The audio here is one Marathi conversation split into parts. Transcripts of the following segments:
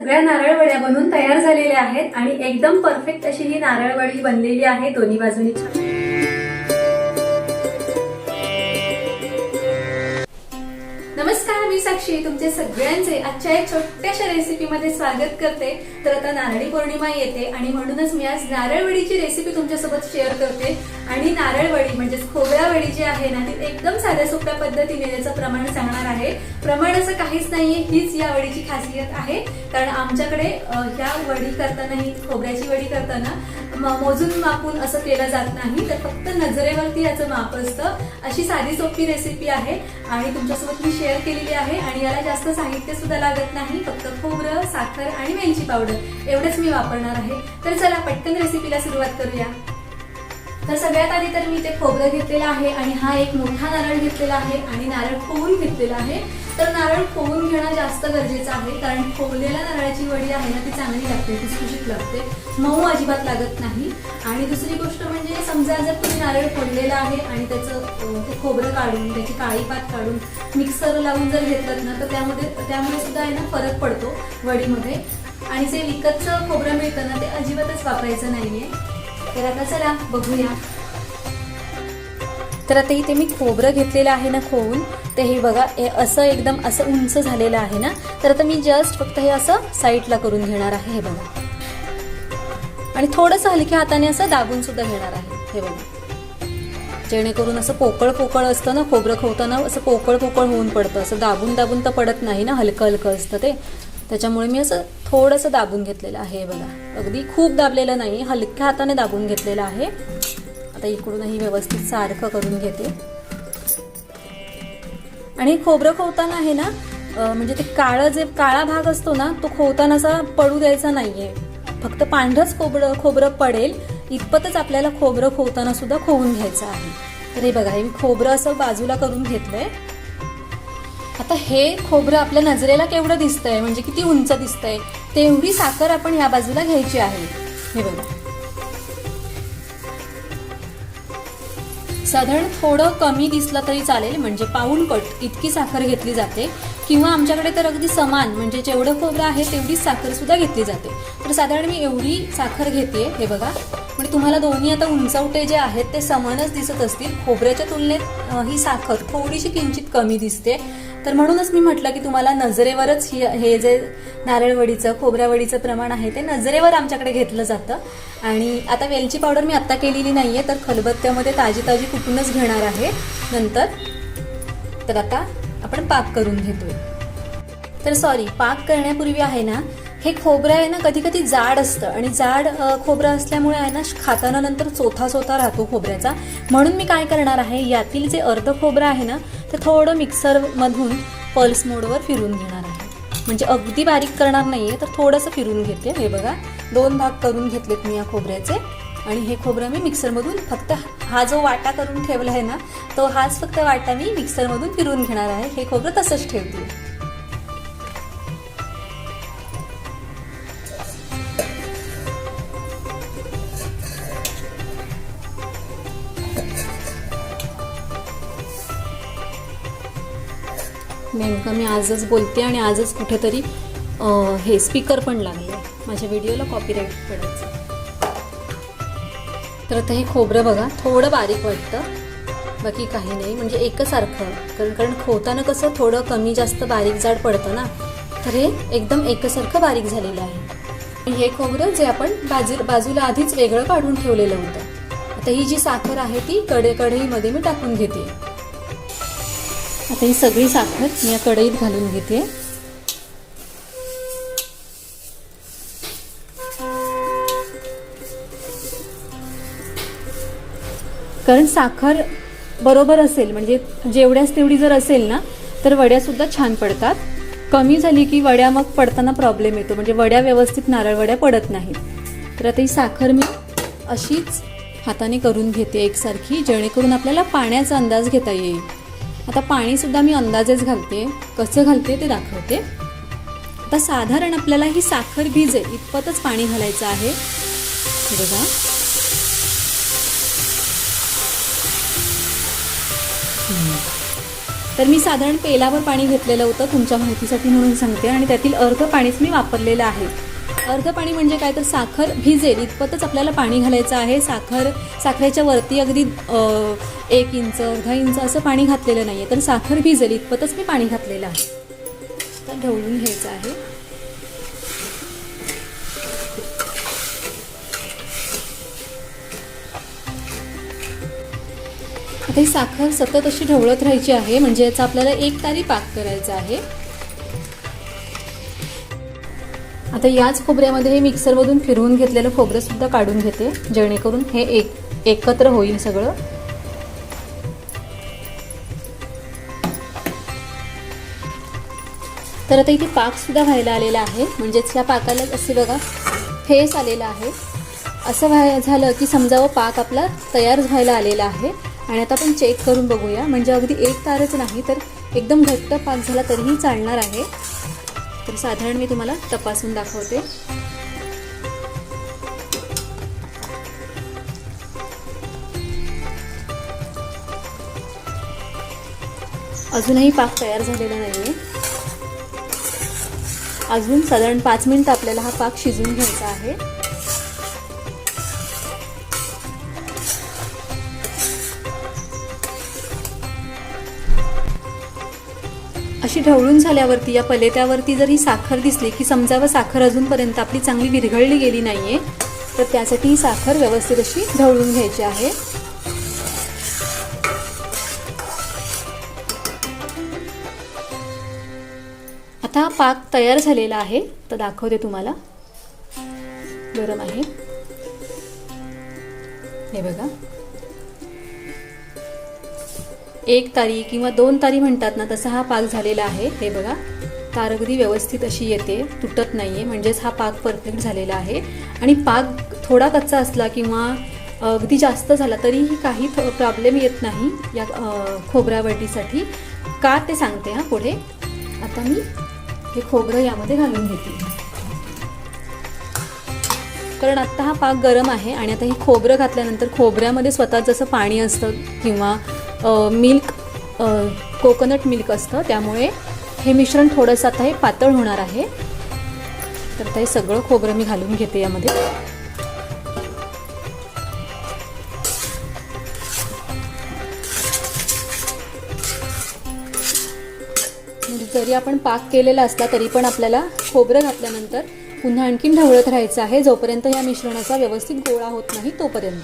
सगळ्या नारळवड्या बनवून बनून तयार झालेल्या आहेत आणि एकदम परफेक्ट अशी ही नारळवडी बनलेली आहे दोन्ही बाजूनी. साक्षी तुमचे सगळ्यांचे आजच्या एक छोट्याशा रेसिपीमध्ये स्वागत करते. तर आता नारळी पौर्णिमा येते आणि म्हणूनच मी आज नारळवडीची रेसिपी तुमच्यासोबत शेअर करते. आणि नारळवडी म्हणजेच खोबरा जी आहे ना ती एकदम साध्या सोप्या पद्धतीने त्याचं प्रमाण सांगणार आहे. प्रमाण असं काहीच नाहीये हीच या वडीची खासियत आहे. कारण आमच्याकडे ह्या वडी करताना ही खोबऱ्याची वडी करताना मोजून मापून असं केलं जात नाही. तर फक्त नजरेवरती याचं माप असतं. अशी साधी सोपी रेसिपी आहे. आणि तुमच्यासोबत मी शेअर केलेली आहे. आणि याला जास्त साहित्य सुद्धा लागत नाही फक्त खोबरं साखर आणि वेलची पावडर. एवढंच मी वापरणार आहे. तर चला पटकन रेसिपीला सुरुवात करूया. तर सगळ्यात आधी तर मी ते खोबरं घेतलेलं आहे आणि हा एक मोठा नारळ घेतलेला आहे आणि नारळ खोवून घेतलेला आहे. तर नारळ खोवून घेणं जास्त गरजेचं आहे कारण खोवलेल्या नारळाची वडी आहे ना ती चांगली लागते खुसखुशीत लागते. मऊ अजिबात लागत नाही. आणि दुसरी गोष्ट म्हणजे समजा जर तुम्ही नारळ फोडलेला आहे आणि त्याचं ते खोबरं काढून त्याची काळी पात काढून मिक्सर लावून जर घेतलं ना तर त्यामध्ये त्यामुळे सुद्धा आहे ना फरक पडतो वडीमध्ये. आणि जे विकतचं खोबरं मिळतं ना ते अजिबातच वापरायचं नाहीये. तर आता चला बघूया. तर आता इथे मी खोबरं घेतलेलं आहे ना खोवून तर हे बघा हे असं एकदम असं उंच झालेलं आहे ना. तर आता मी जस्ट फक्त हे असं साईडला करून घेणार आहे हे बघा. आणि थोडंसं हलक्या हाताने असं दाबून सुद्धा घेणार आहे हे बघा. जेणेकरून असं पोकळ पोकळ असतं ना खोबरं खोवताना असं पोकळ पोकळ होऊन पडतं. असं दाबून दाबून तर पडत नाही ना हलकं हलकं असतं ते. त्याच्यामुळे मी असं थोडंसं दाबून घेतलेलं आहे बघा. अगदी खूप दाबलेलं नाही हलक्या हाताने दाबून घेतलेलं आहे. आता इकडूनही व्यवस्थित सारखं करून घेते. आणि खोबरं खोवताना आहे ना म्हणजे ते काळं जे काळा भाग असतो ना तो खोवताना असा पडू द्यायचा नाहीये. फक्त पांढरंच खोबरं खोबरं पडेल इतपतच आपल्याला खोबरं खोवताना सुद्धा खोवून घ्यायचं आहे. तर हे बघा हे मी खोबरं असं बाजूला करून घेतलंय. आता हे खोबरं आपल्या नजरेला केवढं दिसतंय? म्हणजे किती उंच दिसतंय? तेवढी साखर आपण या बाजूला घ्यायची आहे. हे बघा. साधारण थोडं कमी दिसलं तरी चालेल म्हणजे पाऊण पट इतकी साखर घेतली जाते. किंवा आमच्याकडे तर अगदी समान म्हणजे जेवढं खोबरं आहे तेवढीच साखर सुद्धा घेतली जाते. तर साधारण मी एवढी साखर घेते हे बघा. म्हणजे तुम्हाला दोन्ही आता उंचवटे जे आहेत ते समानच दिसत असतील. खोबऱ्याच्या तुलनेत ही साखर थोडीशी किंचित कमी दिसते. तर म्हणूनच मी म्हटलं की तुम्हाला नजरेवरच ही हे जे नारळवडीचं खोबऱ्यावडीचं प्रमाण आहे ते नजरेवर आमच्याकडे घेतलं जातं. आणि आता वेलची पावडर मी आत्ता केलेली नाही आहे तर खलबत्त्यामध्ये ताजी ताजी कुठूनच घेणार आहे. नंतर तर आता आपण पाक करून घेतोय. तर सॉरी पाक करण्यापूर्वी आहे ना हे खोबरं आहे ना कधी कधी जाड असतं. आणि जाड खोबरं असल्यामुळे आहे ना खाताना नंतर चोथा चोथा राहतो खोबऱ्याचा. म्हणून मी काय करणार आहे यातील जे अर्ध खोबरं आहे ना ते थोडं मिक्सरमधून पल्स मोडवर फिरून घेणार आहे. म्हणजे अगदी बारीक करणार नाही आहे तर थोडंसं फिरून घेते. हे बघा दोन भाग करून घेतलेत मी या खोबऱ्याचे. आणि हे खोबरं मी मिक्सरमधून फक्त हा जो वाटा करून ठेवला आहे ना तो हाच फक्त वाटा मी मिक्सरमधून फिरून घेणार आहे. हे खोबरं तसंच ठेवते. नेमकं मी आजच बोलते आणि आजच कुठेतरी हे स्पीकर पण लागले. माझ्या व्हिडिओला कॉपीराईट पडायचं. तर आता हे खोबरं बघा थोडं बारीक वाटतं. बाकी काही नाही म्हणजे एकसारखं. कारण कारण खोताना कसं थोडं कमी जास्त बारीक जाड पडतं ना. तर हे एकदम एकसारखं बारीक झालेलं आहे. हे खोबरं जे आपण बाजू बाजूला आधीच वेगळं काढून ठेवलेलं होतं. आता ही जी साखर आहे ती कडे कढईमध्ये मी टाकून घेते. आता ही सगळी साखर मी या कढईत घालून घेते. कारण साखर बरोबर असेल म्हणजे जेवढ्याच तेवढी जर असेल ना तर वड्या सुद्धा छान पडतात. कमी झाली की वड्या मग पडताना प्रॉब्लेम येतो म्हणजे वड्या व्यवस्थित नारळ वड्या पडत नाहीत. तर आता ही साखर मी अशीच हाताने करून घेते एकसारखी जेणेकरून आपल्याला पाण्याचा अंदाज घेता येईल. आता पाणीसुद्धा मी अंदाजेच घालते. कसं घालते ते दाखवते. आता साधारण आपल्याला ही साखर भिजेल इतपतच पाणी घालायचं आहे. बघा. तर मी साधारण पेलावर पाणी घेतलेलं होतं तुमच्या माहितीसाठी म्हणून सांगते आणि त्यातील अर्ध पाणीच मी वापरलेलं आहे. अर्ध पाणी म्हणजे काय तर साखर भिजेल इतपतच आपल्याला पाणी घालायचं आहे. साखर साखरेच्या वरती अगदी एक इंच अर्धा इंच असं पाणी घातलेलं नाही आहे तर साखर भिजेल इतपतच मी पाणी घातलेलं आहे. तर ढवळून घ्यायचं आहे. आता ही साखर सतत अशी ढवळत राहायची आहे. म्हणजे याचा आपल्याला एक तारी पाक करायचा आहे. आता याच खोबऱ्यामध्ये हे मिक्सरमधून फिरवून घेतलेलं खोबरं सुद्धा काढून घेते. जेणेकरून हे एक एकत्र होईल सगळं. तर आता इथे पाक सुद्धा व्हायला आलेला आहे. म्हणजेच ह्या पाकाला असे बघा फेस आलेला आहे. असं व्हाय झालं की समजावं हो पाक आपला तयार व्हायला आलेला आहे. आणि आता आपण चेक करून बघूया. म्हणजे अगदी एक तारच नाही तर एकदम घट्ट पाक झाला तरीही चालणार आहे. तर साधारण मी तुम्हाला तपासून दाखवते. अजूनही पाक तयार झालेला नाहीये. अजून साधारण पाच मिनिटं आपल्याला हा पाक शिजून घ्यायचा आहे. अशी ढवळून झाल्यावरती या पलेत्यावरती जर ही साखर दिसली की समजावं साखर अजूनपर्यंत आपली चांगली विरघळली गेली नाही आहे तर त्यासाठी ही साखर व्यवस्थित अशी ढवळून घ्यायची आहे. आता पाक तयार झालेला आहे तर दाखवते तुम्हाला. गरम आहे. हे बघा. एक तारी किंवा दोन तारी म्हणतात ना तसा हा पाक झालेला आहे. हे बघा तार अगदी व्यवस्थित अशी येते तुटत नाही आहे म्हणजेच हा पाक परफेक्ट झालेला आहे. आणि पाक थोडा कच्चा असला किंवा अगदी जास्त झाला तरीही काही प्रॉब्लेम येत नाही या अ, का ते सांगते हां पुढे. आता मी हे खोबरं यामध्ये घालून घेते. कारण आत्ता हा पाक गरम आहे आणि आता हे खोबरं घातल्यानंतर खोबऱ्यामध्ये स्वतः जसं पाणी असतं किंवा मिल्क कोकोनट मिल्क असतं. त्यामुळे हे मिश्रण थोडंसं आता हे पातळ होणार आहे. तर आता हे सगळं खोबरं मी घालून घेते यामध्ये. म्हणजे जरी आपण पाक केलेला असला तरी पण आपल्याला खोबरं घातल्यानंतर पुन्हा आणखीन ढवळत राहायचं आहे. जोपर्यंत या मिश्रणाचा व्यवस्थित गोळा होत नाही तोपर्यंत.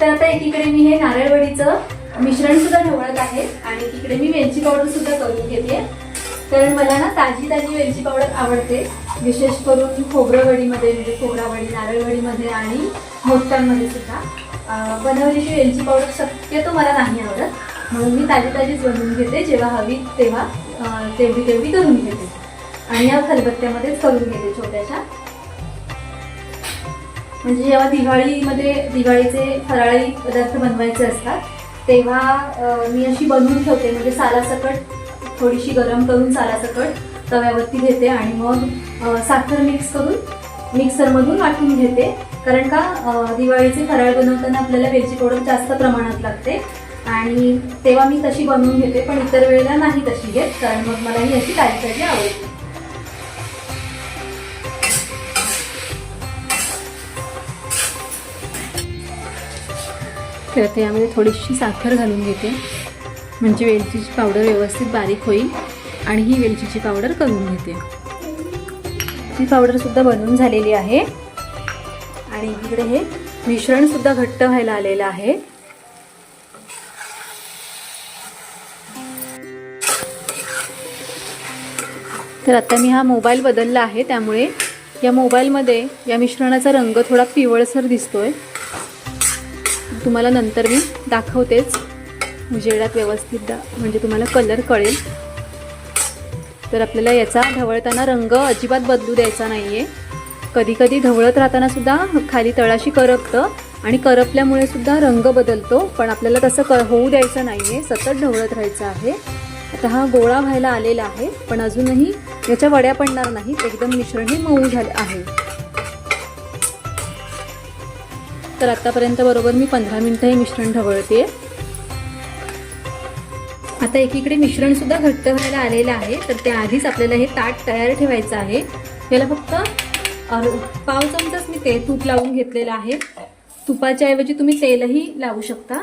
तर आता एकीकडे मी हे नारळवडीचं मिश्रण सुद्धा ढवळत आहे आणि तिकडे मी वेलची पावडर सुद्धा करून घेते. कारण मला ना ताजी ताजी वेलची पावडर आवडते विशेष करून खोबरवडीमध्ये म्हणजे खोबरावडी नारळवडीमध्ये आणि मोठ्यांमध्ये सुद्धा. बनवलेली वेलची पावडर शक्यतो मला नाही आवडत. म्हणून मी ताजी ताजीच बनवून घेते जेव्हा हवी तेव्हा तेवढी तेवढी करून घेते. आणि या खलबत्त्यामध्येच करून घेते छोट्याशा. म्हणजे जेव्हा दिवाळीमध्ये दिवाळीचे फराळी पदार्थ बनवायचे असतात तेव्हा मी अशी बनवून ठेवते. म्हणजे सालासकट थोडीशी गरम करून सालासकट तव्यावरती घेते आणि मग साखर मिक्स करून मिक्सरमधून वाटून घेते. कारण का दिवाळीचे फराळ बनवताना आपल्याला वेलची पावडर जास्त प्रमाणात लागते. आणि तेव्हा मी तशी बनवून घेते पण इतर वेळेला नाही तशी घेत कारण मग मला ही अशी काय आवडते. तर आता यामध्ये थोडीशी साखर घालून घेते. म्हणजे वेलचीची पावडर व्यवस्थित बारीक होईल आणि ही वेलचीची पावडर करून घेते. ही पावडरसुद्धा बनवून झालेली आहे. आणि इकडे हे मिश्रणसुद्धा घट्ट व्हायला आलेलं आहे. तर आता मी हा मोबाईल बदलला आहे त्यामुळे या मोबाईलमध्ये या मिश्रणाचा रंग थोडा पिवळसर दिसतोय. तुम्हाला नंतर मी दाखवतेच. म्हणजे उजेडात व्यवस्थित दा म्हणजे तुम्हाला कलर कळेल. तर आपल्याला याचा ढवळताना रंग अजिबात बदलू द्यायचा नाही आहे कधी कधी ढवळत राहताना सुद्धा खाली तळाशी करपतं आणि करपल्यामुळे सुद्धा रंग बदलतो. पण आपल्याला तसं क होऊ द्यायचं नाही आहे सतत ढवळत राहायचं आहे. आता हा गोळा व्हायला आलेला आहे. पण अजूनही याच्या वड्या पडणार नाहीत. एकदम मिश्रण हे मऊ झालं आहे. तर आत्तापर्यंत बरोबर मी पंधरा मिनटं हे मिश्रण ढवळते. आता एकीकडे मिश्रणसुद्धा घट्ट व्हायला आलेलं आहे तर त्याआधीच आपल्याला हे ताट तयार ठेवायचं आहे. याला फक्त पाव चमचाच मी ते तूप लावून घेतलेलं आहे. तुपाच्या ऐवजी तुम्ही तेलही लावू शकता.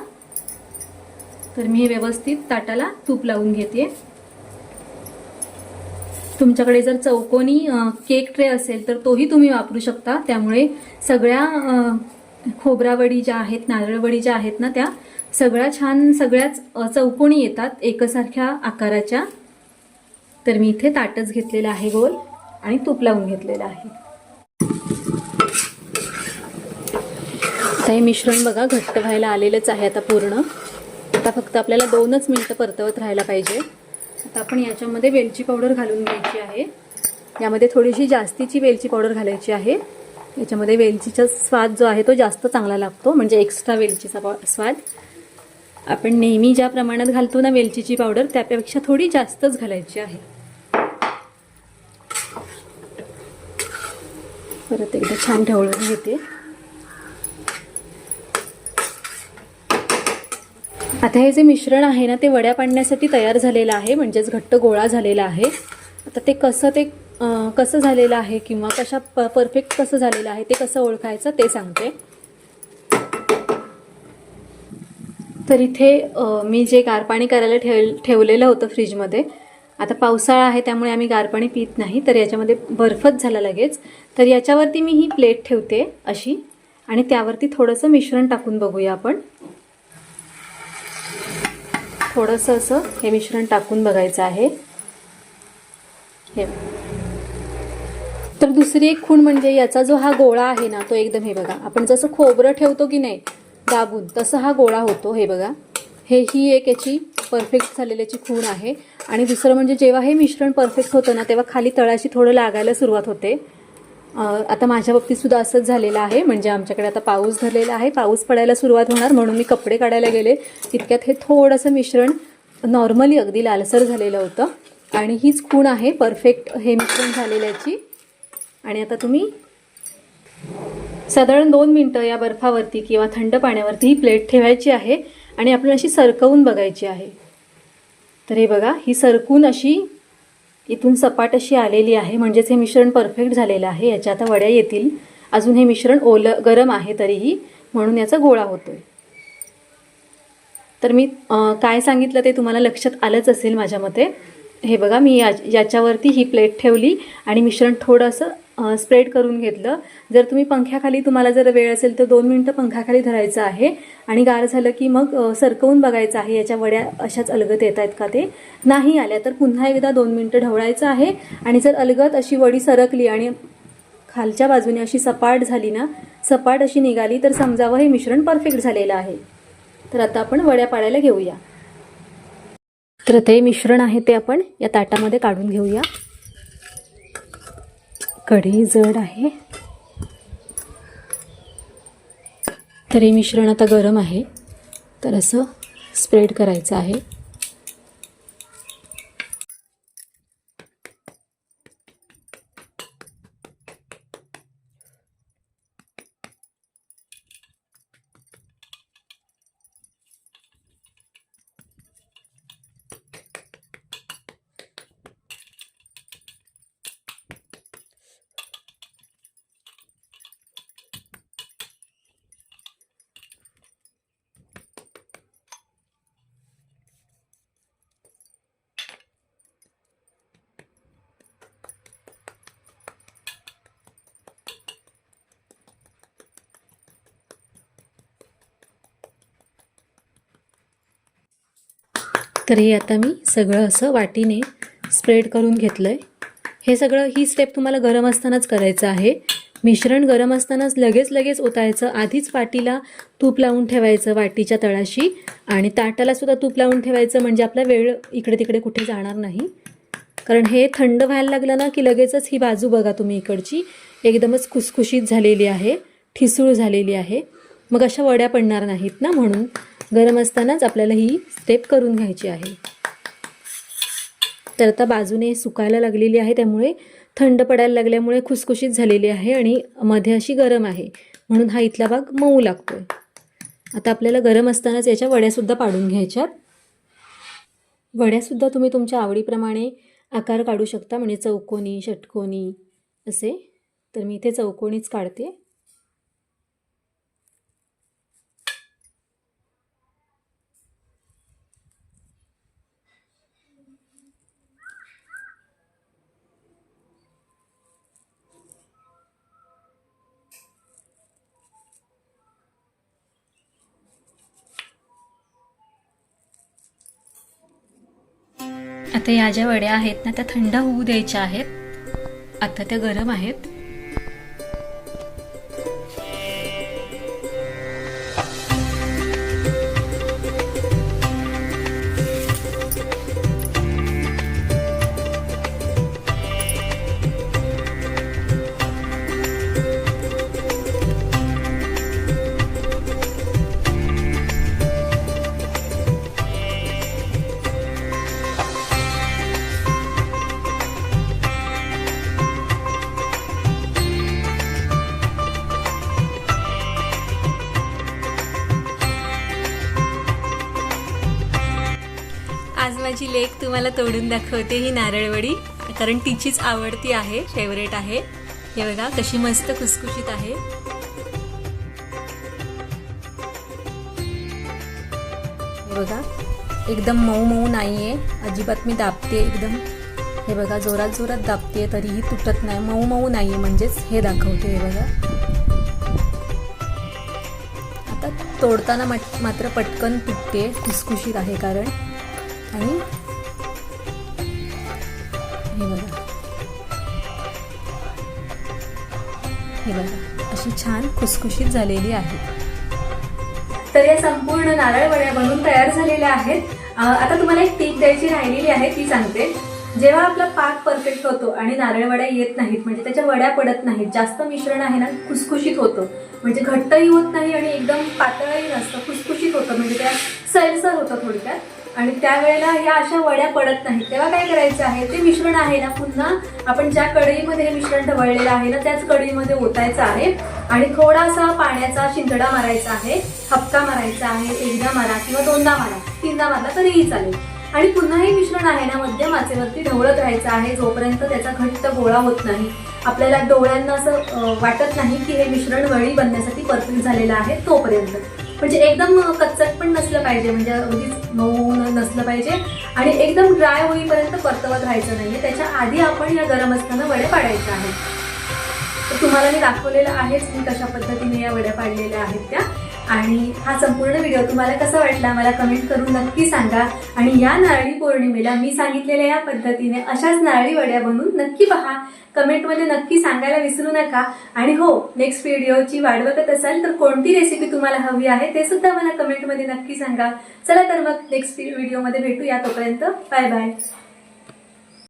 तर मी हे व्यवस्थित ताटाला तूप लावून घेते. तुमच्याकडे जर चौकोनी केक ट्रे असेल तर तोही तुम्ही वापरू शकता. त्यामुळे सगळ्या खोबरावडी ज्या आहेत नारळवडी ज्या आहेत ना त्या सगळ्या छान सगळ्याच चौकोणी चौकोनी येतात एकसारख्या आकाराच्या. तर मी इथे ताटच घेतलेलं आहे गोल आणि तूप लावून घेतलेलं आहे. आता हे मिश्रण बघा घट्ट व्हायला आलेलंच आहे आता पूर्ण. आता फक्त आपल्याला दोनच मिनटं परतवत राहायला पाहिजे. आता आपण याच्यामध्ये वेलची पावडर घालून घ्यायची आहे. यामध्ये थोडीशी जास्तीची वेलची पावडर घालायची आहे. याच्यामध्ये वेलचीचा स्वाद जो आहे तो जास्त चांगला लागतो म्हणजे एक्स्ट्रा वेलचीचा पा- स्वाद. आपण नेहमी ज्या प्रमाणात घालतो ना वेलचीची पावडर त्यापेक्षा थोडी जास्तच घालायची आहे. परत एकदा छान ढवळून घेते. आता हे जे मिश्रण आहे ना ते वड्या पाडण्यासाठी तयार झालेलं आहे म्हणजेच घट्ट गोळा झालेला आहे. आता ते कसं ते कसं झालेलं आहे किंवा कशा प परफेक्ट कसं झालेलं आहे ते कसं ओळखायचं ते सांगते. तर इथे मी जे गारपाणी करायला ठेव ठेवलेलं होतं फ्रीजमध्ये आता पावसाळा आहे त्यामुळे आम्ही गार पाणी पित नाही तर याच्यामध्ये बर्फच झाला लगेच. तर याच्यावरती मी ही प्लेट ठेवते अशी आणि त्यावरती थोडंसं मिश्रण टाकून बघूया आपण. थोडंसं असं हे मिश्रण टाकून बघायचं आहे. हे तर दुसरी एक खूण म्हणजे याचा जो हा गोळा आहे ना तो एकदम हे बघा. आपण जसं खोबरं ठेवतो की नाही दाबून तसं हा गोळा होतो हे बघा. हे ही एक याची परफेक्ट झालेल्याची खूण आहे. आणि दुसरं म्हणजे जेव्हा हे मिश्रण परफेक्ट होतं ना तेव्हा खाली तळाशी थोडं लागायला सुरुवात होते. आता माझ्या बाबतीतसुद्धा असंच झालेलं आहे. म्हणजे आमच्याकडे आता पाऊस धरलेला आहे. पाऊस पडायला सुरुवात होणार म्हणून मी कपडे काढायला गेले. तितक्यात हे थोडंसं मिश्रण नॉर्मली अगदी लालसर झालेलं होतं. आणि हीच खूण आहे परफेक्ट हे मिश्रण झालेल्याची आणि आता तुम्ही साधारण दोन मिनटं या बर्फावरती किंवा थंड पाण्यावरती ही प्लेट ठेवायची आहे आणि आपण अशी सरकवून बघायची आहे. तर हे बघा ही सरकून अशी इथून सपाट अशी आलेली आहे. म्हणजेच हे मिश्रण परफेक्ट झालेलं आहे. याच्या आता वड्या येतील. अजून हे मिश्रण ओलं गरम आहे तरीही. म्हणून याचा गोळा होतो आहे तर मी काय सांगितलं ते तुम्हाला लक्षात आलंच असेल माझ्या मते. हे बघा मी या याच्यावरती ही प्लेट ठेवली आणि मिश्रण थोडंसं स्प्रेड करून घेतलं. जर तुम्ही पंख्याखाली तुम्हाला जर वेळ असेल तर दोन मिनटं पंख्याखाली धरायचं आहे. आणि गार झालं की मग सरकवून बघायचं आहे. याच्या वड्या अशाच अलगत येत आहेत का ते? नाही आल्या तर पुन्हा एकदा दोन मिनटं ढवळायचं आहे. आणि जर अलगत अशी वडी सरकली आणि खालच्या बाजूने अशी सपाट झाली ना सपाट अशी निघाली तर समजावं हे मिश्रण परफेक्ट झालेलं आहे. तर आता आपण वड्या पाडायला घेऊया. तर ते मिश्रण आहे ते आपण या ताटामध्ये काढून घेऊया. कढई जड आहे. तर हे मिश्रण आता गरम आहे. तर असं स्प्रेड करायचं आहे. तर हे आता मी सगळं असं वाटीने स्प्रेड करून घेतलं आहे हे सगळं ही स्टेप तुम्हाला गरम असतानाच करायचं आहे. मिश्रण गरम असतानाच लगेच लगेच ओतायचं. आधीच वाटीला तूप लावून ठेवायचं वाटीच्या तळाशी आणि ताटाला सुद्धा तूप लावून ठेवायचं म्हणजे आपला वेळ इकडे तिकडे कुठे जाणार नाही. कारण हे थंड व्हायला लागलं ना की लगेचच ही बाजू बघा तुम्ही इकडची. एकदमच खुसखुशीत झालेली आहे ठिसूळ झालेली आहे. मग अशा वड्या पडणार नाहीत ना म्हणून. गरम असतानाच आपल्याला ही स्टेप करून घ्यायची आहे. तर आता बाजूने सुकायला लागलेली आहे त्यामुळे थंड पडायला लागल्यामुळे खुसखुशीत झालेली आहे आणि मध्ये अशी गरम आहे. म्हणून हा इथला भाग मऊ लागतो आता आपल्याला गरम असतानाच याच्या वड्यासुद्धा पाडून घ्यायच्यात. वड्यासुद्धा तुम्ही तुमच्या आवडीप्रमाणे आकार काढू शकता म्हणजे चौकोनी षटकोनी असे. तर मी इथे चौकोनीच काढते. आता या ज्या वड्या आहेत ना त्या थंड होऊ द्यायच्या आहेत. आता त्या गरम आहेत. एक तुम्हाला तोडून दाखवते ही नारळवडी कारण तिचीच आवडती आहे फेवरेट आहे. हे बघा कशी मस्त खुसखुशीत आहे. बघा एकदम मऊ मऊ नाहीये अजिबात मी दाबते एकदम. हे बघा जोरात जोरात दाबते तरीही तुटत नाही मऊ मऊ नाहीये म्हणजेच हे दाखवते हे बघा. आता तोडताना मात्र पटकन तुटते खुसखुशीत आहे कारण. आणि हे बघा. हे बघा अशी छान खुसखुशीत झालेली आहे. तर या संपूर्ण नारळ वड्या बनवून तयार झालेल्या आहेत. आता तुम्हाला एक टीप द्यायची राहिलेली आहे ती सांगते. जेव्हा आपला पाक परफेक्ट होतो आणि नारळ वड्या येत नाहीत म्हणजे त्याच्या वड्या पडत नाहीत जास्त मिश्रण आहे ना खुसखुशीत होतं. म्हणजे घट्टही होत नाही आणि एकदम पातळही नसतं खुसखुशीत होतं. म्हणजे त्या सैलसर होतं थोडक्यात. आणि त्यावेळेला ह्या अशा वड्या पडत नाहीत. तेव्हा काय करायचं आहे ते मिश्रण आहे ना पुन्हा आपण ज्या कढईमध्ये हे मिश्रण ढवळलेलं आहे ना त्याच कढईमध्ये ओतायचं आहे. आणि थोडासा पाण्याचा शिंतडा मारायचा आहे हपका मारायचा आहे एकदा मारा किंवा दोनदा मारा तीनदा मारला तरीही चालेल. आणि पुन्हा हे मिश्रण आहे ना मध्यम आचेवरती ढवळत राहायचं आहे जोपर्यंत त्याचा घट्ट गोळा होत नाही. आपल्याला डोळ्यांना असं वाटत नाही की हे मिश्रण वळी बनण्यासाठी परफेक्ट झालेलं आहे तोपर्यंत. म्हणजे एकदम कच्चट पण नसलं पाहिजे. म्हणजे अगदीच मऊ नसलं पाहिजे. आणि एकदम ड्राय होईपर्यंत परतवत राहायचं नाहीये. त्याच्या आधी आपण या गरम असताना वड्या पाडायच्या आहेत. तर तुम्हाला मी दाखवलेलं आहेच मी कशा पद्धतीने या वड्या पाडलेल्या आहेत त्या. आणि हा संपूर्ण व्हिडिओ तुम्हाला कसा वाटला मला कमेंट करून नक्की सांगा. आणि या नारळी पौर्णिमेला मी सांगितलेल्या या पद्धतीने अशाच नारळी वड्या बनवून नक्की पहा. कमेंटमध्ये नक्की सांगायला विसरू नका. आणि हो नेक्स्ट व्हिडिओची वाट बघत असाल तर कोणती रेसिपी तुम्हाला हवी आहे ते सुद्धा मला कमेंटमध्ये नक्की सांगा. चला तर मग नेक्स्ट व्हिडिओमध्ये भेटूया तोपर्यंत. Bye bye